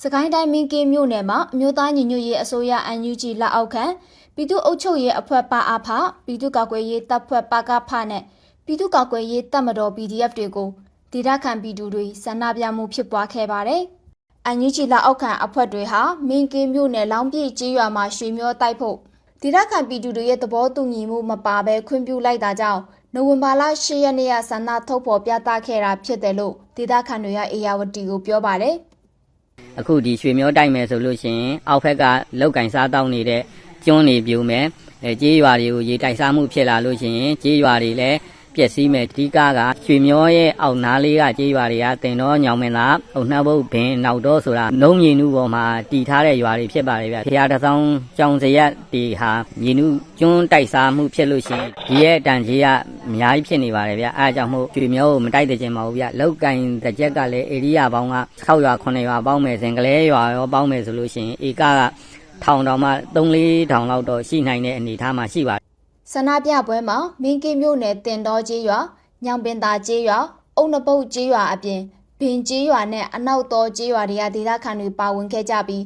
စကိုင်းတိုင်းမင်းကင်းမြို့နယ်မှာအမျိုးသားညီညွတ်ရေးအစိုးရ NUG လက်အောက်ခံပြည်သူ့အုပ်ချုပ်ရေးအဖွဲ့ပါအဖပြည်သူ့ကာကွယ်ရေးတပ်ဖွဲ့ပါကဖနဲ့ပြည်သူ့ကာကွယ်ရေးတပ်မတော် PDF တွေကိုဒေသခံပြည်သူတွေဆန္ဒပြမှုဖြစ်ပွားခဲ့ပါတယ်။ NUG လက်အောက်ခံအဖွဲ့တွေဟာမင်းကင်းမြို့နယ်လောင်ပြည့်ကျေးရွာမှာရွှေမျောတိုက်ဖို့ဒေသခံပြည်သူတွေရဲ့သဘောတူညီမှုမပါဘဲခွင့်ပြုလိုက်တာကြောင့်နိုဝင်ဘာလ10ရက်နေ့ကဆန္ဒထုတ်ဖော်ပြသခဲ့တာဖြစ်တယ်လို့ဒေသခံတွေကအေယာဝတီကိုပြောပါတယ်။ အခုဒီရွှေမျောတိုက်မယ်ဆိုလို့ရှိရင်အောက်ဖက်ကလောက်ကင်စားတောင်းနေတဲ့ကျွန်းနေပြိုမယ်အဲကြေးရွာတွေကိုရေတိုက်စားမှုဖြစ်လာလို့ရှိရင်ကြေးရွာတွေလည်း ပျက်စီးမယ်အဓိကကရွှေမျောရဲ့အောက်နားလေးကကြေးရွာတွေကတင်တော့ညောင်မင်းသားအုံနှပ်ဘုတ်ဘင်နောက်တော့ဆိုတာနှုံးမြည်နုပေါ်မှာတည်ထားတဲ့ရွာတွေဖြစ်ပါတယ်ဗျဖရာတဆောင်းကြောင်စရက်ဒီဟာမြည်နုကျွန်းတိုက်စားမှုဖြစ်လို့ရှိရင်ဒီရဲ့တန်ကြီးကအများကြီးဖြစ်နေပါတယ်ဗျအဲအကြောင့်မို့ရွှေမျောကိုမတိုက်တဲ့ခြင်းမဟုတ်ဗျလောက်ကင်တစ်ချက်ကလည်းဧရိယာပေါင်းက6ရွာ9ရွာပေါင်းမယ်စင်ကလေးရွာရောပေါင်းမယ်ဆိုလို့ရှိရင်ဧကကထောင်တောင်မှ3-4ထောင်လောက်တော့ရှိနိုင်တဲ့အနေအထားမှာရှိပါတယ် ဆန္ဒပြပွဲမှာမင်းကင်းမြို့နယ်တင်တော်ကျေးရွာ၊ညောင်ပင်သာကျေးရွာ၊အုံနပုတ်ကျေးရွာအပြင်ဘင်ကျေးရွာနဲ့အနောက်တော်ကျေးရွာတွေကဒေသခံတွေပါဝင်ခဲ့ကြပြီး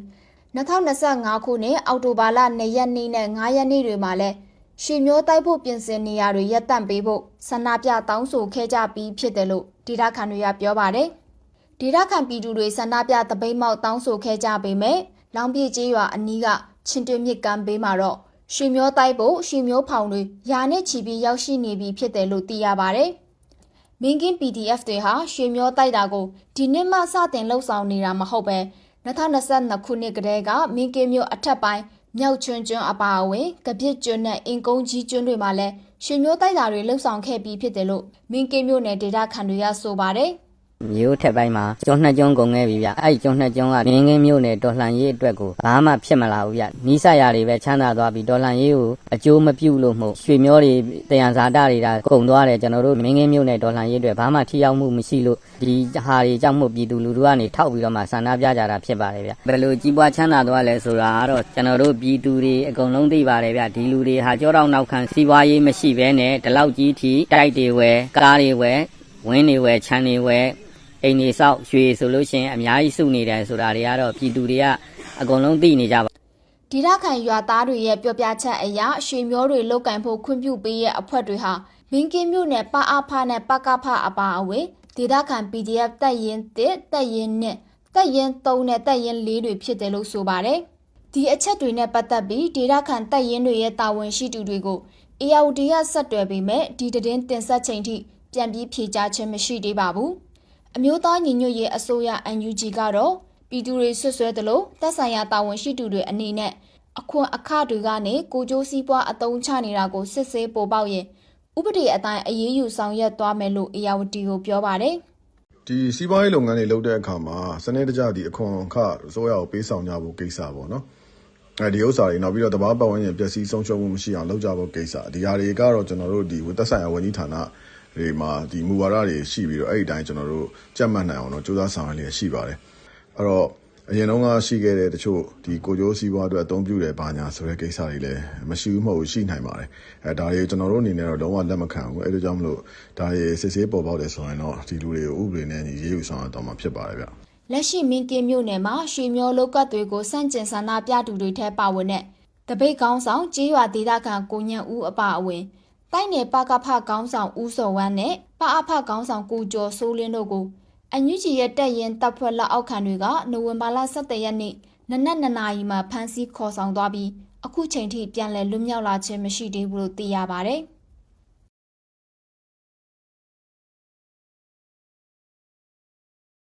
2025ခုနှစ်အောက်တိုဘာလ2ရက်နေ့နဲ့9ရက်နေ့တွေမှာလည်းရွှေမျိုးတိုက်ဖို့ပြင်ဆင်နေရတွေရပ်တန့်ပေးဖို့ဆန္ဒပြတောင်းဆိုခဲ့ကြပြီးဖြစ်တယ်လို့ဒေသခံတွေကပြောပါတယ်။ဒေသခံပြည်သူတွေဆန္ဒပြတပိတ်မောက်တောင်းဆိုခဲ့ကြပေမဲ့လောင်ပြည့်ကျေးရွာအနီးကချင်းတွင်းမြစ်ကမ်းဘေးမှာတော့ ရွှေမျိုးတိုက်ဖို့ရွှေမျိုးဖောင်တွေယာနဲ့ချီပြီးရောက်ရှိနေပြီဖြစ်တယ်လို့သိရပါတယ်။မင်းကင်း PDF တွေဟာရွှေမျိုးတိုက်တာကိုဒီနှစ်မှစတင်လှုပ်ဆောင်နေတာမဟုတ်ပဲ2022ခုနှစ်ကတည်းကမင်းကင်းမြို့အထက်ပိုင်းမြောက်ချွန်းကျွန်းအပါအဝင်ကပြစ်ကျွန်းနဲ့အင်ကုန်းကြီးကျွန်းတွေမှာလည်းရွှေမျိုးတိုက်တာတွေလှုပ်ဆောင်ခဲ့ပြီးဖြစ်တယ်လို့မင်းကင်းမြို့နယ်ဒေသခံတွေကဆိုပါတယ်။ မျိုးထက်ပိုင်းမှာကျွန်းနှစ်ကျွန်းကုန်ခဲ့ပြီဗျအဲ့ဒီကျွန်းနှစ်ကျွန်းကမင်းငင်းမျိုးနဲ့တော်လှန်ရေးအတွက်ကိုဘာမှဖြစ်မလာဘူးဗျနီးစပ်ရာတွေပဲချမ်းသာသွားပြီတော်လှန်ရေးကိုအကျိုးမပြုလို့မဟုတ်ရွှေမျောတွေတယံဇာတတွေဒါကုန်သွားတယ်ကျွန်တော်တို့မင်းငင်းမျိုးနဲ့တော်လှန်ရေးအတွက်ဘာမှထိရောက်မှုမရှိလို့ဒီဟာတွေကြောင့်မို့ပြည်သူလူထုကနေထောက်ပြီးတော့မှဆန္ဒပြကြတာဖြစ်ပါတယ်ဗျဘယ်လိုကြီးပွားချမ်းသာသွားလဲဆိုတာကတော့ကျွန်တော်တို့ပြည်သူတွေအကုန်လုံးသိပါတယ်ဗျဒီလူတွေဟာကြောတော့နောက်ခံစီးပွားရေးမရှိဘဲနဲ့ဒီလောက်ကြီးထိတိုက်တွေဝယ်ကားတွေဝယ်ဝင်းတွေဝယ်ခြံတွေဝယ် အိမ်နေဆောက်ရွှေဆိုလို့ရှိရင်အများကြီးစုနေတယ်ဆိုတာတွေကတော့ပြည်သူတွေကအကုန်လုံးသိနေကြပါဒေသခံရွာသားတွေရဲ့ပြောပြချက်အရရွှေမျိုးတွေလုတ်ကင်ဖို့ခွင့်ပြုပေးရဲ့အဖွဲ့တွေဟာမင်းကင်းမြို့နယ်ပအဖနဲ့ပကဖအပါအဝင်ဒေသခံ PDF တပ်ရင်1တပ်ရင်2တပ်ရင်3နဲ့တပ်ရင်4တွေဖြစ်တယ်လို့ဆိုပါတယ်။ဒီအချက်တွေနဲ့ပတ်သက်ပြီးဒေသခံတပ်ရင်တွေရဲ့တာဝန်ရှိသူတွေကို ARD ကဆက်တွယ်ပေမဲ့ဒီတည်င်းတင်ဆက်ချိန်ထိပြန်ပြီးဖြေကြားခြင်းမရှိသေးပါဘူး။ အမျိုးသားညီညွတ်ရေးအစိုးရ NUG ကတော့ပြည်သူတွေဆွဆွဲသလိုတပ်ဆိုင်ရာတာဝန်ရှိသူတွေအနေနဲ့အခွန်အခတွေကနေကိုကျိုးစည်းပွားအတုံးချနေတာကိုစစ်ဆေးပေါ်ပေါက်ရင်ဥပဒေအတိုင်းအရေးယူဆောင်ရွက်သွားမယ်လို့အေယာဝတီကိုပြောပါတယ်ဒီစီးပွားရေးလုပ်ငန်းတွေလုပ်တဲ့အခါမှာစနစ်တကျဒီအခွန်အခအစိုးရကိုပေးဆောင်ကြဖို့ကိစ္စပေါ့နော်အဲဒီဥစ္စာတွေနောက်ပြီးတော့တဘာပတ်ဝန်းကျင်ပျက်စီးဆုံးရှုံးမှုမရှိအောင်လုပ်ကြဖို့ကိစ္စဒီဟာတွေကတော့ကျွန်တော်တို့ဒီသက်ဆိုင်ရာဝန်ကြီးဌာန တွေမှာဒီမူဝါဒတွေရှိပြီးတော့အဲ့ဒီအတိုင်းကျွန်တော်တို့ကြက်မှတ်နိုင်အောင်တော့စူးစမ်းဆောင်ရွက်လျက်ရှိပါတယ်အဲ့တော့အရင်တော့ကရှိခဲ့တဲ့တချို့ဒီကိုကြိုးစည်းပွားအတွက်အသုံးပြုတယ်ဘာညာဆိုတဲ့ကိစ္စတွေလည်းမရှိဘူးမဟုတ်ဘူးရှိနိုင်ပါတယ်အဲဒါတွေကျွန်တော်တို့အနေနဲ့တော့လုံးဝလက်မခံဘူးအဲဒါကြောင့်မလို့ဒါတွေစစ်ဆေးပေါ်ပေါက်တယ်ဆိုရင်တော့ဒီလူတွေကိုဥပဒေနဲ့ညီရေးယူဆောင်ရွက်တော့မှာဖြစ်ပါတယ်ဗျ။လက်ရှိမင်းကင်းမြို့နယ်မှာရွှေမျိုးလောက်ကတ်တွေကိုစန့်ကျင်ဆန္ဒပြသူတွေထဲပါဝင်တဲ့တပိတ်ကောင်းဆောင်ကြေးရွာဒေသခံကိုညံဦးအပါအဝင် တိုက်နယ်ပကဖကောင်းဆောင်ဦးစော်ဝမ်းနဲ့ပအဖကောင်းဆောင်ကိုကျော်စိုးလင်းတို့ကိုအန်ယူဂျီရဲ့တက်ရင်တပ်ဖွဲ့လက်အောက်ခံတွေကနိုဝင်ဘာလ17ရက်နေ့နနက်2နာရီမှာဖမ်းဆီးခေါ်ဆောင်သွားပြီးအခုချိန်ထိပြန်လည်လွတ်မြောက်လာခြင်းမရှိသေးဘူးလို့သိရပါဗျ။